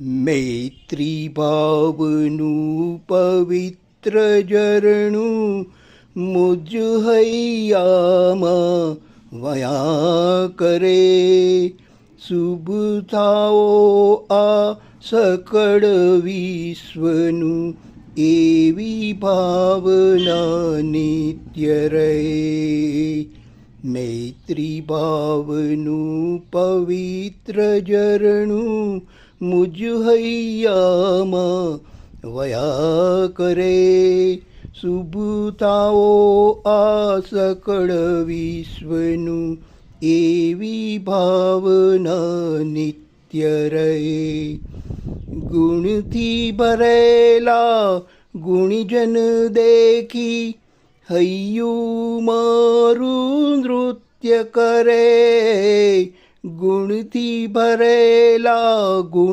મૈત્રી ભાવનું પવિત્ર ઝરણું મુજ હૈયામાં વયા કરે શુભતાઓ આ સકળ વિશ્વનું એવી ભાવના નિત્ય રહે મૈત્રી ભાવનું પવિત્ર ઝરણું મુજ હૈયામાં વયા કરે શુભ થાઓ આ સકળ વિશ્વનું એવી ભાવના નિત્ય રહે ગુણથી ભરેલા ગુણજન દેખી હૈયું મારું નૃત્ય કરે. ગુણથી ભરેલા ગુણ